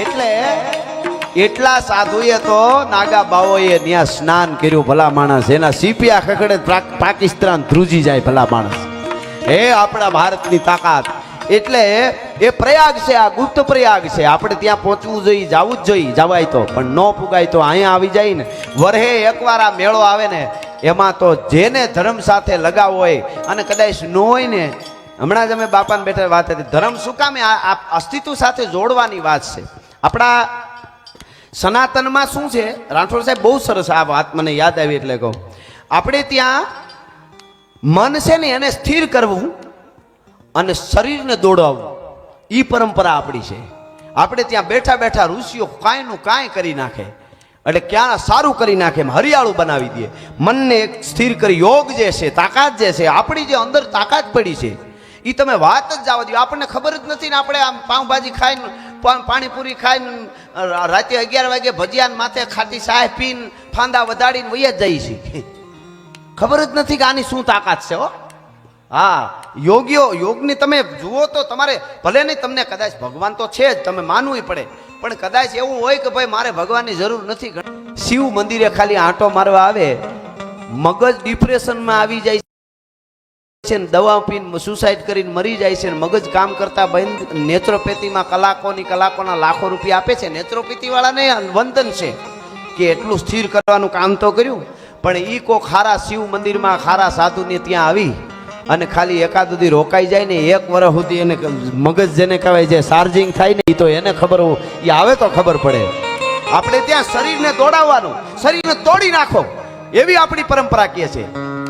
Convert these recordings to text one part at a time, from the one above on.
એટલે એટલા સાધુએ તો નાગા બાઓએ ત્યાં સ્નાન કર્યું ભલા માણસ. એના સીપિયા ખખડે પાકિસ્તાન ધ્રુજી જાય ભલા માણસ. હે આપણા ભારતની તાકાત. એટલે એ પ્રયાગ છે, આ ગુપ્ત પ્રયાગ છે. આપણે ત્યાં પહોંચવું જોઈએ, જવું જ જોઈએ, જવાય તો. પણ ન પુગાય તો અહીંયા આવી જાય ને વરહે એકવાર આ મેળો આવે ને, એમાં તો જેને ધર્મ સાથે લગાવ હોય, અને કદાચ ન હોય ને, હમણાં જ અમે બાપાને બેઠા વાત હતી ધર્મ શું કામે આ અસ્તિત્વ સાથે જોડવાની વાત છે. આપણા સનાતનમાં શું છે? રાઠોડ સાહેબ બહુ સરસ આ વાત મને યાદ આવી એટલે કહું. આપણે ત્યાં મન છે ને એને સ્થિર કરવું અને શરીરને દોડાવવું. એ પરંપરા આપણી છે. આપણે ત્યાં બેઠા બેઠા ઋષિઓ કાંઈનું કાંઈ કરી નાખે. એટલે ક્યાં સારું કરી નાખે એમ હરિયાળું બનાવી દે. મનને એક સ્થિર કરી, યોગ જે છે, તાકાત જે છે, આપણી જે અંદર તાકાત પડી છે એ તમે વાત જ જવા દો આપણને ખબર જ નથી ને આપણે આમ પાઉંભાજી ખાઈને પાણીપુરી ખાઈને રાતે અગિયાર વાગે ભજીયા માથે ખાટી સાહેબ પીને ફાંદા વધાડીને વહી જ જઈએ છે. ખબર જ નથી કે આની શું તાકાત છે, હો. હા, યોગીઓ, યોગની તમે જુઓ તો તમારે ભલે નહીં, તમને કદાચ ભગવાન તો છે જ, તમે માનવું પડે. પણ કદાચ એવું હોય કે ભાઈ મારે ભગવાનની જરૂર નથી શિવ મંદિરે ખાલી આંટો મારવા આવે, મગજ ડિપ્રેશનમાં આવી જાય છે ને દવા પીને સુસાઇડ કરીને મરી જાય છે ને મગજ કામ કરતા બંધ નેત્રોપેથીમાં કલાકોની કલાકોના લાખો રૂપિયા આપે છે. નેત્રોપેથીવાળાને વંદન છે કે એટલું સ્થિર કરવાનું કામ તો કર્યું, પણ એ કોક ખારા શિવ મંદિરમાં ખારા સાધુને ત્યાં આવી અને ખાલી એકાદ સુધી રોકાઈ જાય ને એક વર્ષ સુધી એને મગજ જેને કહેવાય છે ચાર્જિંગ થાય ને એ તો એને ખબર એ આવે તો ખબર પડે. આપણે ત્યાં શરીરને દોડાવવાનું, શરીરને તોડી નાખો, એવી આપણી પરંપરા કહે છે.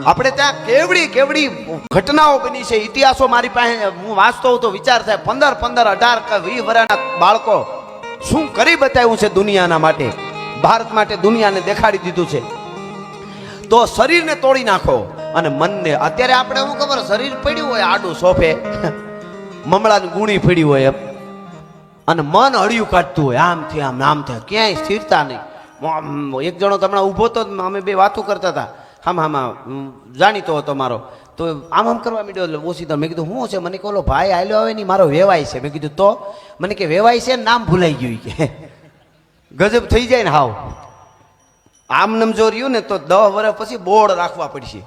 આપણે ત્યાં કેવડી કેવડી ઘટનાઓ બની છે, ઇતિહાસો મારી પાસે, હું વાંચતો હોઉં વિચાર થાય, પંદર પંદર, અઢાર કે વીસ વર્ષના બાળકો શું કરી બતાવ્યું છે દુનિયાના માટે? ભારત માટે દુનિયાને દેખાડી દીધું છે. તો શરીરને તોડી નાખો અને મનને, અત્યારે આપણે શું ખબર, શરીર પડ્યું હોય આડું સોફે મમળાની ગુણી પડી હોય એમ. અને મન હળિયું કાઢતું હોય, આમ થી આમ આમ થાય, ક્યાંય સ્થિરતા નહીં. એક જણો તમને ઊભો તો, અમે બે વાતો કરતા હતા. હામ, હામાં જાણીતો હતો મારો. તો આમ આમ કરવા માંડ્યો એટલે ઓછી મેં કીધું શું છે? મને કહો ભાઈ આલ્યો આવે નહીં મારો વેવાય છે. મેં કીધું, તો? મને કે, વેવાય છે નામ ભૂલાઈ ગયું કે. ગજબ થઈ જાય ને હાવ. આમ નમ જો રહ્યું ને તો દસ વર્ષ પછી બોર્ડ રાખવા પડશે.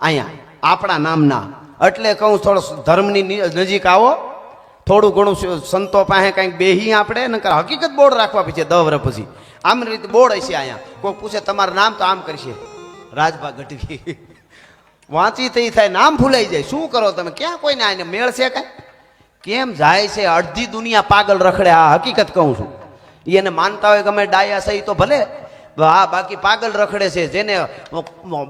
અહીંયા, આપણા નામના. એટલે કહું થોડો ધર્મની નજીક આવો. થોડું ઘણું સંતો પાસે કંઈક બેહી આપણે ને હકીકત બોર્ડ રાખવા પડશે દસ વર્ષ પછી. આમ રીતે બોર્ડ હશે અહીંયા. કોઈ પૂછે, તમારું નામ તો આમ કરશે. રાજભા ગઢવી. વાંચી થઈ થાય, નામ ભૂલાઈ જાય. શું કરો તમે? ક્યાં કોઈને આને મેળ છે કાંઈ? કેમ જાય છે? અડધી દુનિયા પાગલ રખડે. આ હકીકત કહું છું. એને માનતા હોય કે અમે ડાયા સહી તો ભલે. હા બાકી પાગલ રખડે છે, જેને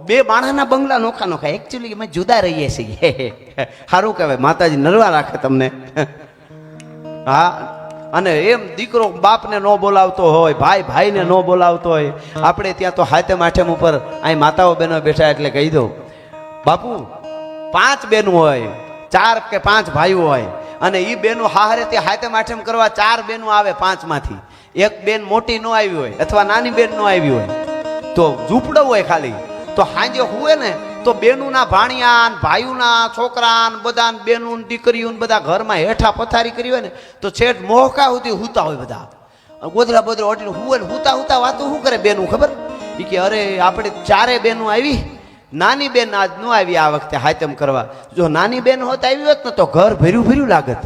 બે માણસના બંગલા નોખા નોખા. એકચ્યુઅલી અમે જુદા રહીએ છીએ. સારું કહેવાય. માતાજી નરવા રાખે તમને. હા. અને એમ દીકરો બાપને ન બોલાવતો હોય, ભાઈ ભાઈને ન બોલાવતો હોય, આપણે ત્યાં તો હાથે માઠેમ ઉપર અહીં માતાઓ બહેનો બેઠા એટલે કહી દઉં, બાપુ, પાંચ બેનું હોય, ચાર કે પાંચ ભાઈઓ હોય, અને એ બહેનો હારે તે હાથે માઠેમ કરવા ચાર બહેનો આવે પાંચમાંથી. એક બેન મોટી ન આવી હોય, અથવા નાની બેન ન આવી હોય, તો ઝૂંપડો હોય ખાલી, તો હાંજે હુએ ને તો બેનુંના ભાણિયા ભાઈઓના છોકરા બધા બેનું દીકરીઓ બધા ઘરમાં હેઠા પથારી કરી હોય ને, તો છેઠ મોહકા સુધી હુતા હોય બધા. ગોધરા બોધરા ઓટીને હુવે ને હુતા હુતા વાતો શું કરે બેનું ખબર? એ કે અરે આપણે ચારે બેનું આવી, નાની બેન આજ ન આવી આ વખતે હાયતમ કરવા. જો નાની બેન હોત, આવી હોત ને તો ઘર ભર્યું ભર્યું લાગત.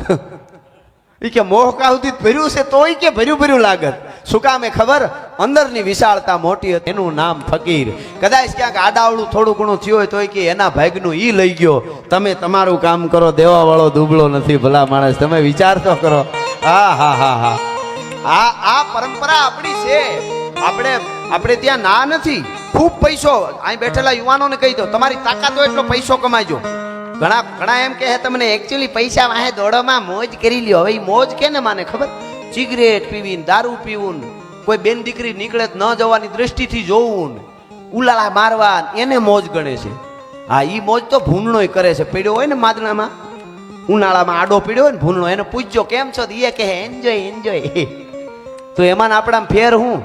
ઈ કે મોહકા સુધી ભર્યું છે તોય કે ભર્યું ભર્યું લાગત. શું કામે ખબર? અંદરની વિશાળતા મોટી હતી, એનું નામ ફકીર. કદાચ ક્યાંક આડાવડું થોડું ઘણું થયું હોય તોય કે એના ભાગનું ઈ લઈ ગયો. તમે તમારું કામ કરો દેવા વાળો દુબળો નથી ભલા માણસ. તમે વિચાર તો કરો. હા હા હા હા. આ આ પરંપરા આપણી છે. આપણે આપણે ત્યાં ના નથી. ખૂબ પૈસો. અહીં બેઠેલા યુવાનોને કહી દો તમારી તાકાત હોય એટલો પૈસો કમાજો ઘણા ઘણા એમ કહે, તમને એકચ્યુઅલી પૈસા વાહે દોડોમાં મોજ કરી લ્યો. હવે એ મોજ કેને માને ખબર? સિગરેટ પીવીને, દારૂ પીવું ને કોઈ બેન દીકરી નીકળે ન જવાની દ્રષ્ટિથી જોવું ઉલાળા મારવા એને મોજ ગણે છે. હા એ મોજ તો ભૂનણોય કરે છે. પીડ્યો હોય ને માદણામાં, ઉનાળામાં આડો પીડ્યો હોય ને ભૂનનો એને પૂછજો કેમ છો? એ કહે એન્જોય એન્જોય તો એમાં ને આપણા ફેર હું?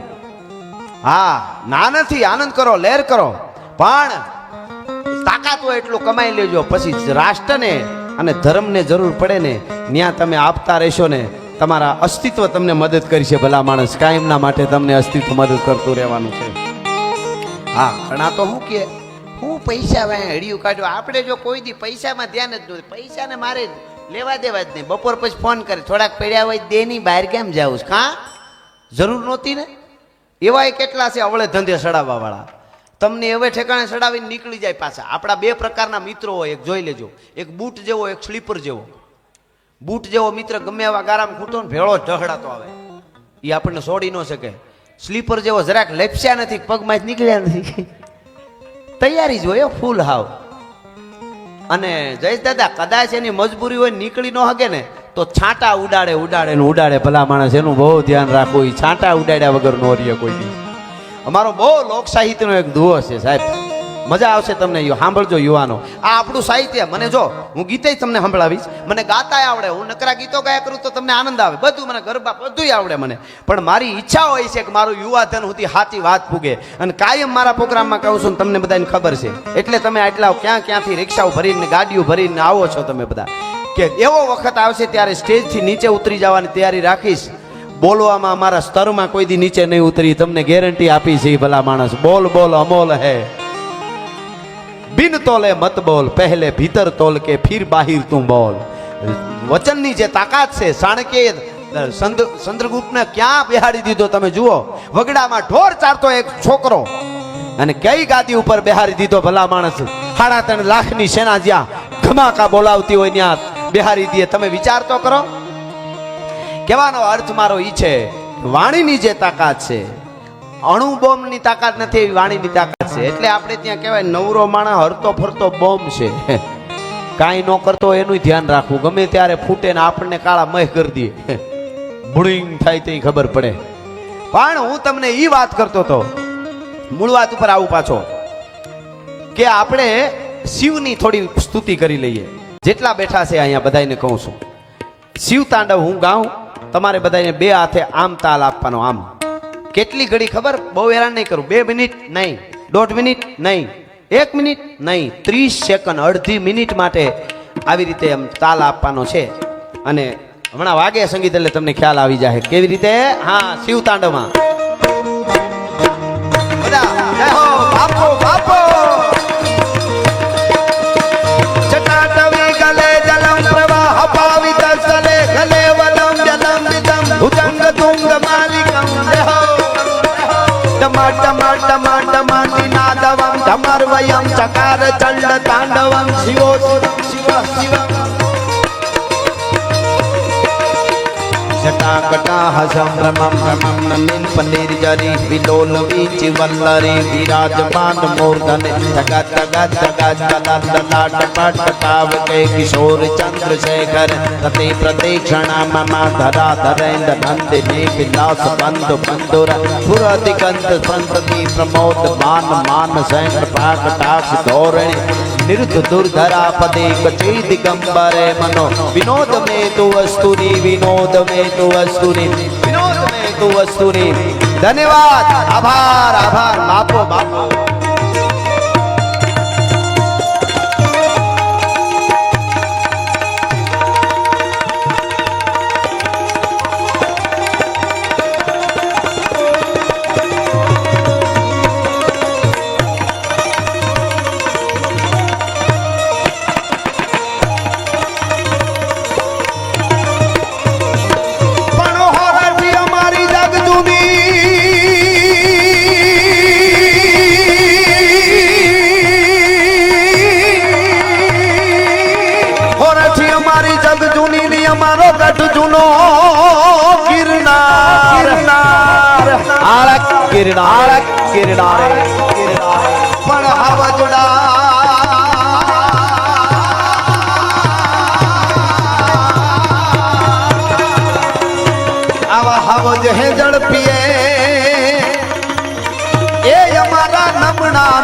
હા, ના નથી, આનંદ કરો લેર કરો. પણ તાકાત હોય એટલું કમાઈ લેજો. પછી રાષ્ટ્રને અને ધર્મને જરૂર પડે ને ત્યાં તમે આપતા રહેશો ને, તમારા અસ્તિત્વ તમને મદદ કરશે ભલા માણસ. કાયમના માટે તમને અસ્તિત્વ મદદ કરતું રહેવાનું છે. હા, ઘણા તો શું કે, હું પૈસા વાય હડિયું કાઢ્યો આપણે જો કોઈ દી પૈસામાં ધ્યાન જ નથી પૈસાને મારે લેવા દેવા જ નહીં. બપોર પછી ફોન કરે, થોડાક પડ્યા હોય દેની બહાર કેમ છું? કાં? જરૂર નહોતી ને? એવાય કેટલા છે અવળે ધંધે સડાવવા વાળા તમને હવે ઠેકાણે ચડાવીને નીકળી જાય પાછા. આપણા બે પ્રકારના મિત્રો હોય એક જોઈ લેજો. એક બૂટ જેવો એક સ્લીપર જેવો. બૂટ જેવો મિત્ર ગમે એવા ગારામાં ખૂટો ને ભેળો ઢહડાતો આવે. એ આપણને છોડી ન શકે. સ્લીપર જેવો જરાક લેપસ્યા નથી પગમાં જ નીકળ્યા નથી. તૈયારી જ હોય હો, ફૂલ હાવ. અને જયેશ દાદા કદાચ એની મજબૂરી હોય નીકળી ન હકે ને તો છાંટા ઉડાડે ઉડાડે ને ઉડાડે. ભલા માણસ એનું બહુ ધ્યાન રાખવું છાંટા ઉડાડ્યા વગર નો રહીએ કોઈ દી. અમારો બહુ લોક સાહિત્યનો એક દુઓ છે, સાહેબ. મજા આવશે તમને સાંભળજો યુવાનો. આ આપણું સાહિત્ય, મને જો, હું ગીતે તમને સંભળાવીશ. મને ગાતા આવડે, હું નકરા ગીતો ગાયા કરું તો તમને આનંદ આવે. બધું મને ગરબા બધું આવડે મને. પણ મારી ઈચ્છા હોય છે કે મારું યુવા ધન સુધી સાચી વાત પૂગે અને કાયમ મારા પ્રોગ્રામમાં કહું છું તમને બધાને ખબર છે. એટલે તમે આટલા ક્યાં ક્યાંથી રિક્ષાઓ ભરીને, ગાડીઓ ભરીને આવો છો તમે બધા. કે એવો વખત આવશે ત્યારે સ્ટેજથી નીચે ઉતરી જવાની તૈયારી રાખીશ. બોલવામાં અમારા સ્તરમાં કોઈ દી નીચે નહીં ઉતરી. તમને ગેરંટી આપી છે ભલા માણસ. બોલ બોલ, અમોલ હે. બિન તોલે મત બોલ, પહેલે ભીતર તોલ કે ફિર બાહિર તું બોલ. વચનની જે તાકાત છે, સાણકે ચંદ્રગુપ્તને ક્યાં બેહાડી દીધો તમે જુઓ. વગડામાં ઢોર ચારતો એક છોકરો અને કઈ ગાદી ઉપર બેહારી દીધો ભલા માણસ. સાડા ત્રણ લાખની સેના જ્યાં ધમાકા બોલાવતી હોય ત્યાં બેહારી દે. તમે વિચાર તો કરો. કહેવાનો અર્થ મારો ઈ છે, વાણીની જે તાકાત છે અણુ બોમ્બની તાકાત નથી, એવી વાણીની તાકાત છે. એટલે આપણે ત્યાં કહેવાય નવરો માણા હરતો ફરતો બોમ્બ છે. કાંઈ ન કરતો એનું ધ્યાન રાખવું. ગમે ત્યારે ફૂટે ને આપણને કાળા મહ કરી દે. ભૂળીંગ થાય તે ખબર પડે. પણ હું તમને એ વાત કરતો હતો, મૂળ વાત ઉપર આવું પાછો, કે આપણે શિવની થોડી સ્તુતિ કરી લઈએ. જેટલા બેઠા છે અહીંયા બધાને કહું છું. શિવ તાંડવ હું ગાઉં તમારે બધાને બે હાથે આમ તાલ આપવાનો, આમ. કેટલી ઘડી ખબર? બહુ હેરાન નહીં કરું. બે મિનિટ નહીં, દોઢ મિનિટ નહીં, એક મિનિટ નહીં, ત્રીસ સેકન્ડ, અડધી મિનિટ માટે આવી રીતે એમ તાલ આપવાનો છે. અને હમણાં વાગે સંગીત એટલે તમને ખ્યાલ આવી જાય કેવી રીતે? હા શિવ તાંડવમાં ટમા ટમા ટમા ટમા નિનાદવમ ધમર વયમ ચકાર જટાકટાહ સંભ્રમમ ભ્રમમ નમિન પનિર્જરી વિલોલ વીચિ વલ્લરી વિરાજમાન મૂર્ધને જગત જગત જગત જલત લલાટ પટ પાવકે કિશોર ચંદ્રશેખર રતિ પ્રતીક્ષણા મમ ધરા ધરેન્દ્ર નંદિની વિલાસ બંધુ બંધુર સુર દિગંત સંતતિ પ્રમોદ માન માન સૈન પાકટાક્ષ ધોરણી નિરુદ્ધ દુર્ધરા પદે કચી દિગંબરે મનો વિનોદ મે તું વસ્તુની વિનોદ મે તું વસ્તુની વિનોદ મે તુ વસ્તુની ધન્યવાદ આભાર આભાર બાપો બાપો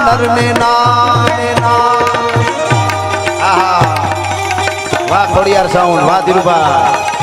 નરને નાને ના વાહ ખોડિયાર સાઉન્ડ વાહ ધીરુભા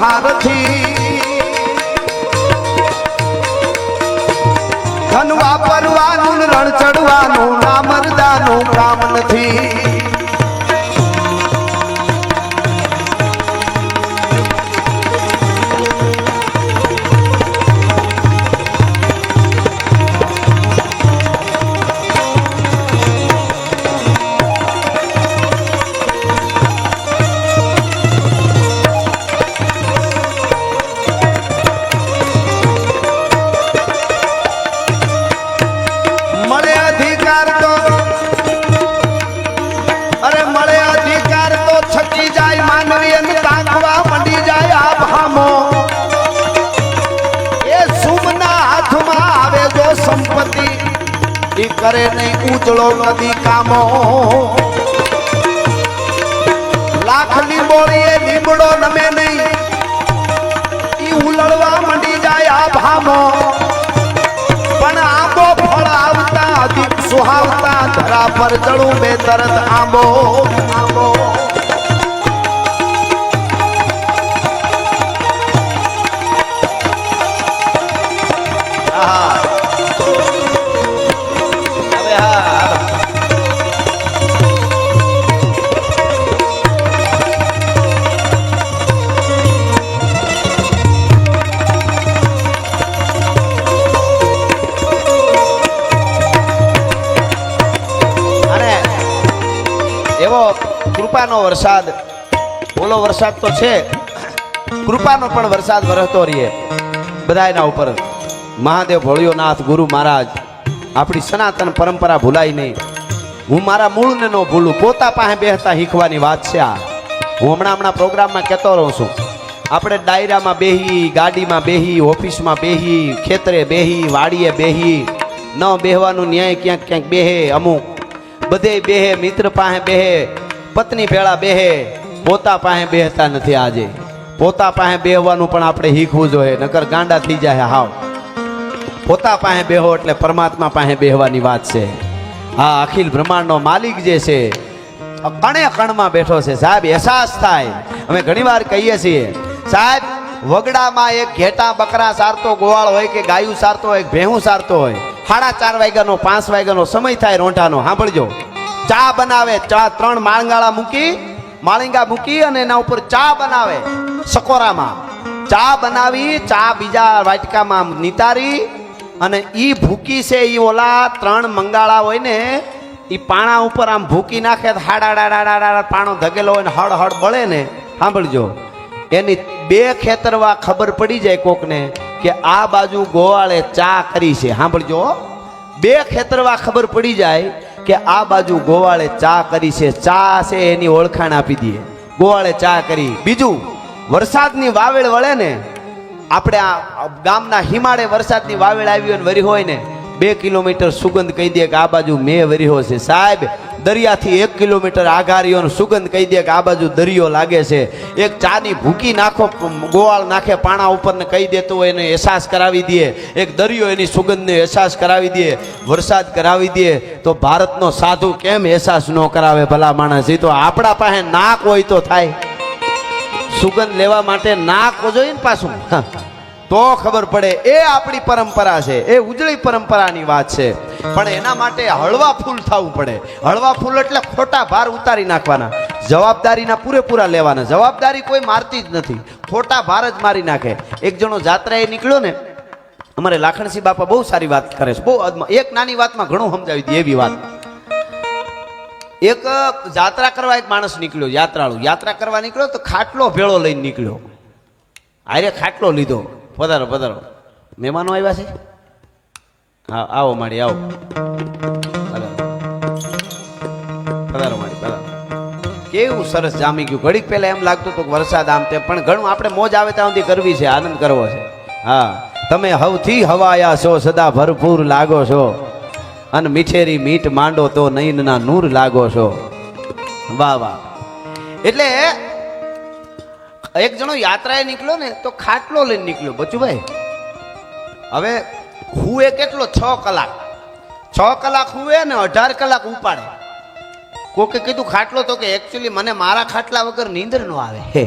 મહારથી ધન વાપરવાનું રણ ચડવાનું નામરદાનું કામ નથી. ઉજળો નદી કામો. લાખ લીંબોળીએ લીમડો નમે નહીં. ઈ ઉલળવા મંડી જાય આ ભામો. પણ આંબો ફળ આવતા, અધિક સુહાવતા, ધરા પર ચડું બે તરત આંબો. આંબો. કૃપાનો વરસાદ. ઓલો વરસાદ તો છે. કૃપાનો પણ વરસાદ વરસતો રહીએ. બધા એના ઉપર. મહાદેવ ભોળિયોનાથ ગુરુ મહારાજ, આપણી સનાતન પરંપરા ભૂલાય નહીં. હું મારા મૂળને ન ભૂલું, પોતા પાસે બેસતા શીખવાની વાત છે આ. હું હમણાં હમણાં પ્રોગ્રામમાં કહેતો રહું છું. આપણે ડાયરામાં બેહી, ગાડીમાં બેહી, ઓફિસમાં બેહી, ખેતરે બેહી, વાડીએ બેહી. ન બેહવાનું ન્યાય ક્યાંક ક્યાંક બેહે અમુક. બધે બેહે, મિત્ર પાસે બેહે. પત્ની ભેળા બેહે, પોતા પાસે બેહતા નથી આજે. પોતા પાસે બેહવાનું પણ આપણે શીખવું જોઈએ, નકર ગાંડા થઈ જાય હાવ. પોતા પાસે બેહો એટલે પરમાત્મા પાસે બેહવાની વાત છે. આ અખિલ બ્રહ્માંડનો માલિક જે છે કણે કણમાં બેઠો છે. સાહેબ, અહેસાસ થાય. અમે ઘણીવાર કહીએ છીએ, સાહેબ, વગડામાં એક ઘેટા બકરા સારતો ગોવાળ હોય કે ગાયું સારતો હોય ભેહું સારતો હોય, સાડા ચાર વાગ્યાનો, પાંચ વાગ્યાનો સમય થાય રોંઢાનો. સાંભળજો. ચા બનાવે. ચા ત્રણ માળંગાળા મૂકી, માળિંગા મૂકી અને એના ઉપર ચા બનાવે સકોરામાં. ચા બનાવી, ચા બીજા વાટકામાં નિતારી અને ઈ ભૂકી છે ઈ ઓલા ત્રણ મંગાળા હોય ને, ઈ પાણા ઉપર આમ ભૂકી નાખે તો હાડા ડાડા ડાડા પાણો ધગેલો હોય ને હળ હળ બળે ને, સાંભળજો. એની બે ખેતરવા ખબર પડી જાય કોકને કે આ બાજુ ગોવાળે ચા કરી છે. સાંભળજો. બે ખેતરવા ખબર પડી જાય કે આ બાજુ ગોવાળે ચા કરી છે. ચા છે એની ઓળખાણ આપી દઈએ. ગોવાળે ચા કરી. બીજું, વરસાદની વાવેળ વળે ને, આપણે આ ગામના હિમાળે વરસાદની વાવેળ આવી હોય ને, વરી હોય ને, બે કિલોમીટર સુગંધ કહી દે કે આ બાજુ મેં વર્યો છે સાહેબ દરિયાથી એક કિલોમીટર આઘારીઓનો સુગંધ કહી દે કે આ બાજુ દરિયો લાગે છે. એક ચાની ભૂકી નાખો, ગોવાળ નાખે, પાણા ઉપર ને કહી દેતો હોય એને અહેસાસ કરાવી દે. એક દરિયો એની સુગંધને અહેસાસ કરાવી દે, વરસાદ કરાવી દે. તો ભારતનો સાધુ કેમ અહેસાસ ન કરાવે ભલા માણસ? એ તો આપણા પાસે નાક હોય તો થાય. સુગંધ લેવા માટે નાક જોઈએ ને પાછું. તો ખબર પડે, એ આપણી પરંપરા છે, એ ઉજળી પરંપરાની વાત છે. પણ એના માટે હળવા ફૂલ થવું પડે. હળવા ફૂલ એટલે ખોટા ભાર ઉતારી નાખવાના. જવાબદારીના પૂરેપૂરા લેવાના. જવાબદારી કોઈ મારતી જ નથી. ખોટા ભાર જ મારી નાખે. એક જણો જાત્રાએ નીકળ્યો ને, અમારે લાખણસિંહ બાપા બહુ સારી વાત કરે છે. બહુ એક નાની વાતમાં ઘણું સમજાવી દે એવી વાત. એક જાત્રા કરવા એક માણસ નીકળ્યો, યાત્રાળુ. યાત્રા કરવા નીકળ્યો તો ખાટલો ભેળો લઈને નીકળ્યો. આરે ખાટલો લીધો. પધારો પધારો. મહેમાનો આવ્યા છે? હા, આવો માડી આવો. પધારો. માડી પધારો. કેવું સરસ જામી ગયું. ઘડીક પહેલા એમ લાગતું હતું કે વરસાદ આમ તે પણ ઘણું આપણે મોજ આવે ત્યાં સુધી કરવી છે, આનંદ કરવો છે. હા, તમે હવથી હવાયા છો, સદા ભરપૂર લાગો છો. અને મીઠેરી મીઠ માંડો તો નયનના નૂર લાગો છો. વાહ વાહ. એટલે એક જણો યાત્રાએ નીકળ્યો ને, તો ખાટલો લઈને નીકળ્યો. બચુભાઈ, હવે હુએ કેટલો? છ કલાક. છ કલાક હુએ ને અઢાર કલાક ઉપાડે. કોકે કીધું, ખાટલો તો કે એકચ્યુઅલી મને મારા ખાટલા વગર નીંદર ન આવે. હે.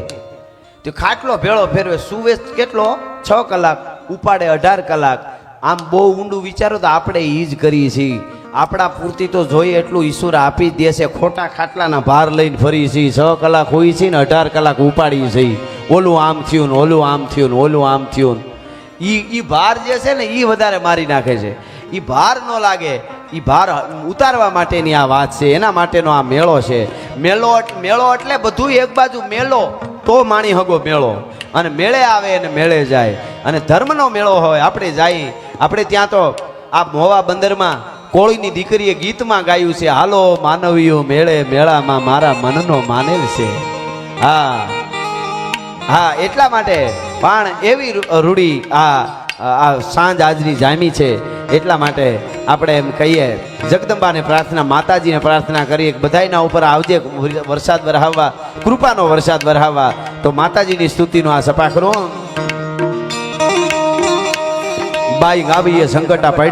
તો ખાટલો ભેળો ફેરવે. સુવે કેટલો? છ કલાક. ઉપાડે અઢાર કલાક. આમ બહુ ઊંડું વિચારો તો આપણે એ જ કરીએ છીએ. આપણા પૂરતી તો જોઈએ એટલું ઈશ્વર આપી દે દેશે ખોટા ખાટલાના ભાર લઈને ફરી છીએ. છ કલાક હોઈ છીએ ને અઢાર કલાક ઉપાડીએ છીએ. ઓલું આમ થયું ને ઓલું આમ થયું ને ઓલું આમ થયું ને ઈ એ ભાર જે છે ને એ વધારે મારી નાખે છે. એ ભાર ન લાગે એ ભાર ઉતારવા માટેની આ વાત છે, એના માટેનો આ મેળો છે. મેળો મેળો એટલે બધું એક બાજુ મેળો, તો માણી હગો મેળો. અને મેળે આવે અને મેળે જાય. અને ધર્મનો મેળો હોય, આપણે જઈએ આપણે ત્યાં તો આ મોવા બંદરમાં કોળીની દીકરીએ ગીતમાં ગાયું છે, હાલો માનવીઓ, મેળે મેળામાં મારા મનનો માનેલ છે. હા. હા, એટલા માટે પણ એવી રૂઢી આ આ સાંજ આજની જામી છે એટલા માટે આપણે એમ કહીએ, જગદંબાને પ્રાર્થના, માતાજીને પ્રાર્થના કરીએ બધાયના ઉપર આવજે વરસાદ વરહાવવા, કૃપાનો વરસાદ વરહાવવા. તો માતાજીની સ્તુતિનો આ સપા કરો બાઈ ગાવીએ સંકટા પાડે